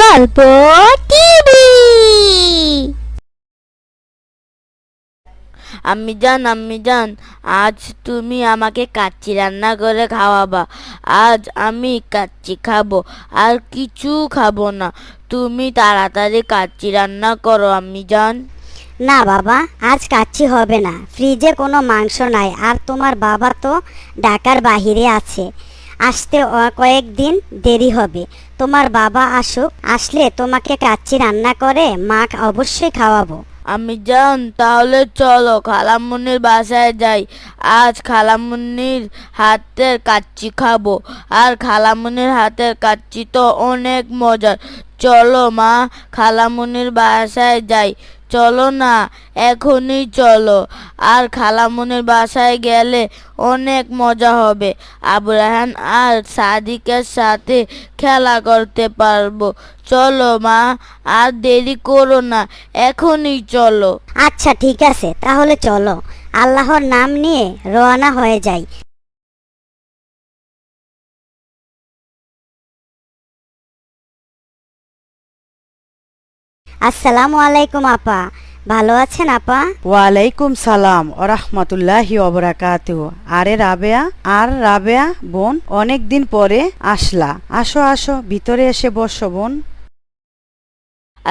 গল্প টিভি। আম্মি জান আমি জান আজ তুমি আমাকে কাচ্চি রান্না করে খাওয়াবা। আজ আমি কাচ্চি খাব আর কিছু খাব না। তুমি তাড়াতাড়ি কাচ্চি রান্না করো আমি জান। না বাবা আজ কাচ্চি হবে না। ফ্রিজে কোনো মাংস নাই আর তোমার বাবা তো ঢাকার বাহিরে আছে। আসতে কয়েকদিন দেরি হবে। তোমার বাবা আসুক, আসলে তোমাকে কাচ্চি রান্না করে মা অবশ্যই খাওয়াবো। আমি যান, তাহলে চলো খালামুনির বাসায় যাই। আজ খালামুনির হাতের কাচ্চি খাব, আর খালামুনির হাতের কাচ্চি তো অনেক মজার। চলো মা খালামুনির বাসায় যাই। চলো না, এখনই চলো। আর খালামুনির বাসায় গেলে অনেক মজা হবে। আবু রাহান আর সাদিকের সাথে খেলা করতে পারব। চলো, মা, আর দেরি করো না, এখনই চলো। আচ্ছা ঠিক আছে, তাহলে চলো। আল্লাহর নাম নিয়ে রওনা হয়ে যাই। আসসালামু আলাইকুম আপা। ভালো আছেন আপা? ওয়ালাইকুম সালাম ও রহমতুল্লাহি অবরাকাতু আরে রাবেয়া আর রাবেয়া বোন অনেক দিন পরে আসলা। আসো আসো ভিতরে এসে বসো বোন।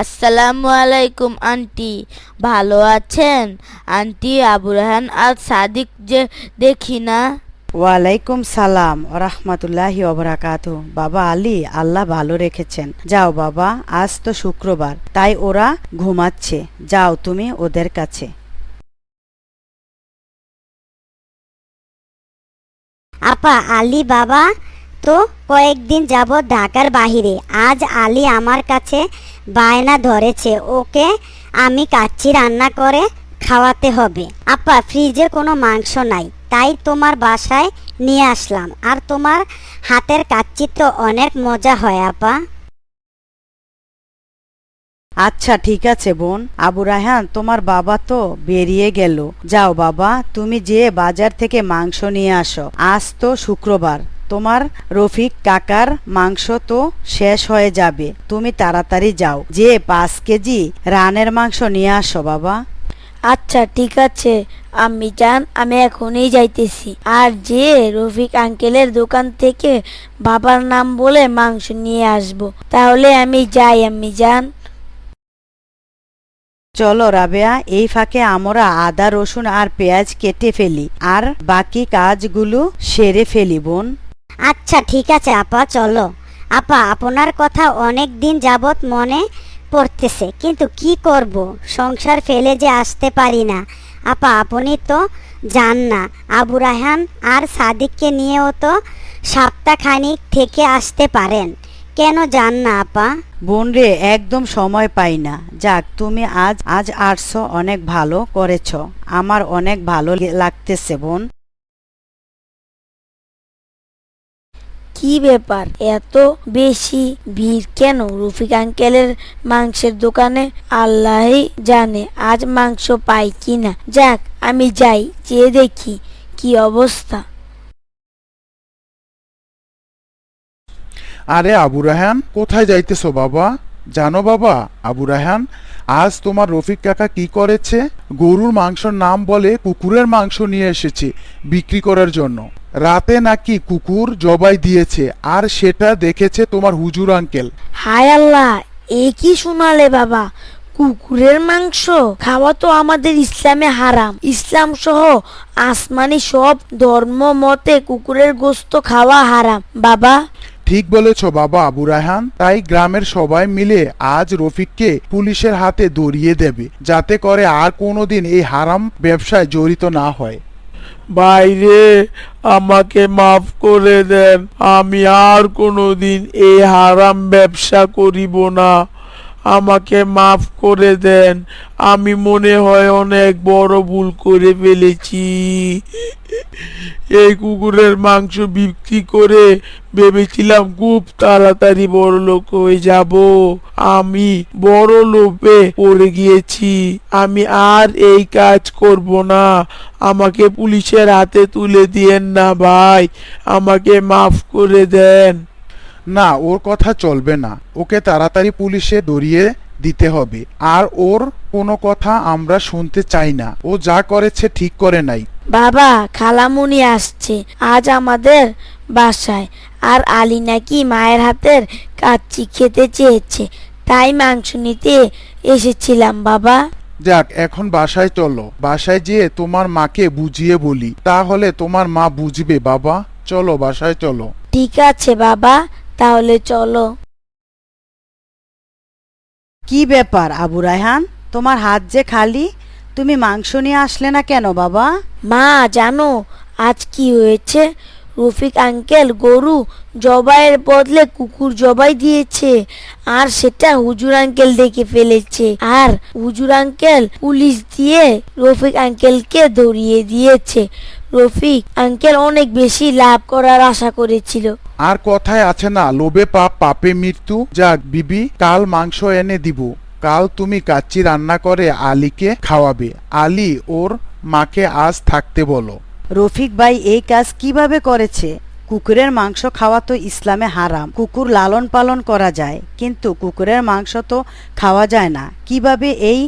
আসসালামু আলাইকুম আন্টি। ভালো আছেন? আন্টি আবু রাহান আর সাদিক যে দেখি না। ওয়ালাইকুম সালাম ও রহমতুল্লাহি অবরাকাতু বাবা আলী আল্লাহ ভালো রেখেছেন। যাও বাবা, আজ তো শুক্রবার, তাই ওরা ঘুমাচ্ছে। যাও তুমি ওদের কাছে। আপা, আলী বাবা তো কয়েকদিন যাব ঢাকার বাহিরে। আজ আলী আমার কাছে বায়না ধরেছে, ওকে আমি কাচ্চি রান্না করে খাওয়াতে হবে। আপা ফ্রিজে কোনো মাংস নাই। তাই তোমার বাসায় নিয়ে আসলাম। আর তোমার হাতের কাচ্চি তো অনেক মজা হয়, আপা। আচ্ছা ঠিক আছে বোন। আবু রায়হান, তোমার বাবা তো বেরিয়ে গেল। যাও বাবা, তুমি যে বাজার থেকে মাংস নিয়ে আসো। আজ তো শুক্রবার। তোমার রফিক কাকার মাংস তো শেষ হয়ে যাবে। তুমি তাড়াতাড়ি যাও। যে পাঁচ কেজি রানের মাংস নিয়ে আসো বাবা। আচ্ছা ঠিক আছে। আমি জান আমি এখনই যাইতেছি। আর যে রফিক আঙ্কেলের দোকান থেকে বাবার নাম বলে মাংস নিয়ে আসব তাহলে আমি যাই আমি জান। চলো রাবেয়া এই ফাঁকে আমরা আদা রসুন আর পেঁয়াজ কেটে ফেলি আর বাকি কাজগুলো সেরে ফেলি বোন। আচ্ছা ঠিক আছে আপা চলো। আপা আপনার কথা অনেক দিন যাবত মনে পড়তেছে। কিন্তু কি করব? সংসার ফেলে যে আসতে পারি না। আপা, আপনি তো যান না। আবু রাহান আর সাদিককে নিয়েও তো সপ্তাহখানিক থেকে আসতে পারেন। কেন যান না, আপা? বোন রে একদম সময় পাই না। যাক, তুমি আজ আজ আটশো অনেক ভালো করেছ। আমার অনেক ভালো লাগতেছে, বোন। কি ব্যাপার? এত বেশি ভিড় কেন? রফিক আঙ্কেলের মাংসের দোকানে আল্লাহই জানে আজ মাংস পাই কিনা। যাক, আমি যাই যেয়ে দেখি কি অবস্থা। আরে আবু রাহান কোথায় যাইতেছো বাবা? জানো বাবা, আবু রাহান আজ তোমার রফিক কাকা কি করেছে? গরুর মাংসর নাম বলে কুকুরের মাংস নিয়ে এসেছে বিক্রি করার জন্য। রাতে নাকি কুকুর জবাই দিয়েছে, আর সেটা দেখেছে তোমার হুজুর আঙ্কেল। হায় আল্লাহ, এ কি শোনালে বাবা? কুকুরের মাংস খাওয়া তো আমাদের ইসলামে হারাম। ইসলাম সহ আসমানি সব ধর্ম মতে কুকুরের গোস্ত খাওয়া হারাম। বাবা ঠিক বলেছ বাবা আবু রায়হান। তাই গ্রামের সবাই মিলে আজ রফিককে পুলিশের হাতে ধরিয়ে দেবে, যাতে করে আর কোনোদিন এই হারাম ব্যবসায় জড়িত না হয়। বাইরে আমাকে মাফ করে দেন, আমি আর কোনোদিন এই হারাম ব্যবসা করিব না। আমাকে মাফ করে দেন। আমি মনে হয় অনেক বড় ভুল করে ফেলেছি। এই কুকুরের মাংস বিক্রি করে ভেবেছিলাম খুব তাড়াতাড়ি বড় লোক হয়ে যাব। আমি বড় লোভে পড়ে গিয়েছি। আমি আর এই কাজ করব না। আমাকে পুলিশের হাতে তুলে দিয়েন না ভাই। আমাকে মাফ করে দেন। না ওর কথা চলবে না। ওকে তাড়াতাড়ি পুলিশে দড়িয়ে দিতে হবে। আর ওর কোনো কথা আমরা শুনতে চাই না। ও যা করেছে ঠিক করে নাই। বাবা খালামুনি আসছে। আজ আমাদের বাসায়। আর আলী নাকি মায়ের হাতের কাচ্চি খেতে চেয়েছে। তাই মাংস নিতে এসেছিলাম বাবা। যাক এখন বাসায় চলো। বাসায় যেয়ে তোমার মাকে বুঝিয়ে বলি। তাহলে তোমার মা বুঝবে বাবা। চলো বাসায় চলো। ঠিক আছে বাবা। তাহলে চলো। কি ব্যাপার আবু রায়হান? তোমার হাত যে খালি তুমি মাংস নিয়ে আসলে না কেন বাবা? মা জানো আজ কি হয়েছে? রফিক আঙ্কেল, গরু জবাইয়ের বদলে কুকুর জবাই দিয়েছে। আর সেটা হুজুর আঙ্কেল দেখে ফেলেছে। আর হুজুর আঙ্কেল পুলিশ দিয়ে রফিক আঙ্কেলকে ধরিয়ে দিয়েছে। রফিক আঙ্কেল অনেক বেশি লাভ করার আশা করেছিল। আর কথায় আছে না, লোভে পাপ, পাপে মৃত্যু। যাক বিবি, কাল মাংস এনে দিব। কাল তুমি কাচ্চি রান্না করে আলীকে খাওয়াবে। আলী, ওর মাকে আজ থাকতে বলো। রফিক ভাই, এই কাজ কীভাবে করেছে? কুকুরের মাংস খাওয়া তো ইসলামে হারাম। কুকুর লালন পালন করা যায়, কিন্তু কুকুরের মাংস তো খাওয়া যায় না। কীভাবে এই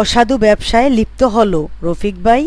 অসাধু ব্যবসায় লিপ্ত হলো রফিক ভাই?